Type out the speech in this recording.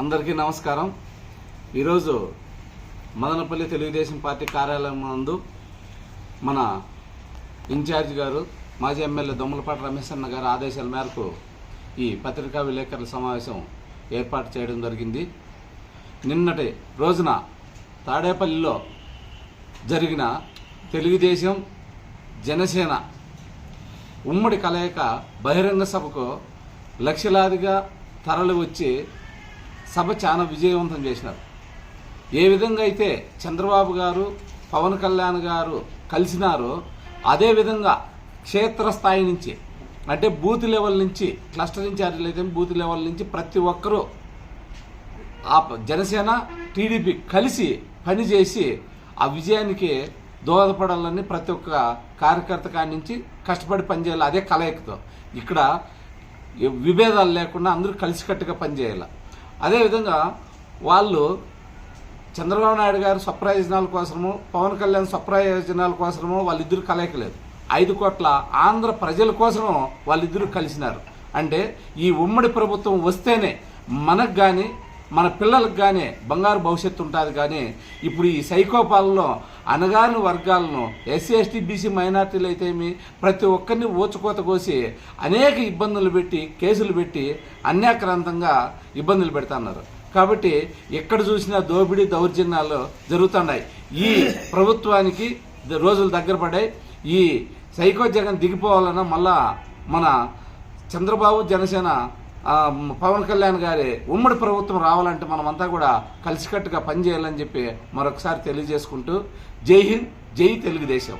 అందరికీ నమస్కారం. ఈరోజు మదనపల్లి తెలుగుదేశం పార్టీ కార్యాలయం నందు మన ఇన్ఛార్జ్ గారు మాజీ ఎమ్మెల్యే దొమ్మలపాటి రమేష్ అన్న గారి ఆదేశాల మేరకు ఈ పత్రికా విలేకరుల సమావేశం ఏర్పాటు చేయడం జరిగింది. నిన్నటి రోజున తాడేపల్లిలో జరిగిన తెలుగుదేశం జనసేన ఉమ్మడి కలయిక బహిరంగ సభకు లక్షలాదిగా తరలి వచ్చి సభ చాలా విజయవంతం చేసినారు. ఏ విధంగా అయితే చంద్రబాబు గారు పవన్ కళ్యాణ్ గారు కలిసినారో అదే విధంగా క్షేత్రస్థాయి నుంచి అంటే బూత్ లెవెల్ నుంచి క్లస్టర్ ఇన్ఛార్జీలు అయితే బూత్ లెవెల్ నుంచి ప్రతి ఒక్కరూ ఆ జనసేన టీడీపీ కలిసి పనిచేసి ఆ విజయానికి దోహదపడాలని ప్రతి ఒక్క కార్యకర్త కాడి నుంచి కష్టపడి పనిచేయాలి. అదే కలయికతో. ఇక్కడ విభేదాలు లేకుండా అందరూ కలిసికట్టుగా పనిచేయాలి. అదేవిధంగా వాళ్ళు చంద్రబాబు నాయుడు గారు స్వప్రయోజనాల కోసము పవన్ కళ్యాణ్ స్వప్రయోజనాల కోసము వాళ్ళిద్దరు కలయకలేదు. ఐదు కోట్ల ఆంధ్ర ప్రజల కోసము వాళ్ళిద్దరూ కలిసినారు. అంటే ఈ ఉమ్మడి ప్రభుత్వం వస్తేనే మనకు కానీ మన పిల్లలకు కానీ బంగారు భవిష్యత్తు ఉంటుంది కానీ ఇప్పుడు ఈ సైకోపాలలో అనగాని వర్గాలను ఎస్సీ ఎస్టీ బీసీ మైనార్టీలు అయితేమి ప్రతి ఒక్కరిని ఊచకోత కోసి అనేక ఇబ్బందులు పెట్టి కేసులు పెట్టి అన్యాక్రాంతంగా ఇబ్బందులు పెడుతున్నారు కాబట్టి ఎక్కడ చూసినా దోపిడీ దౌర్జన్యాలు జరుగుతున్నాయి. ఈ ప్రభుత్వానికి రోజులు దగ్గర పడాయి ఈ సైకో జగన్ దిగిపోవాలన్నా మళ్ళా మన చంద్రబాబు జనసేన పవన్ కళ్యాణ్ గారి ఉమ్మడి ప్రభుత్వం రావాలంటే మనమంతా కూడా కలిసికట్టుగా పనిచేయాలని చెప్పి మరొకసారి తెలియజేసుకుంటూ జై హింద్ జై తెలుగుదేశం.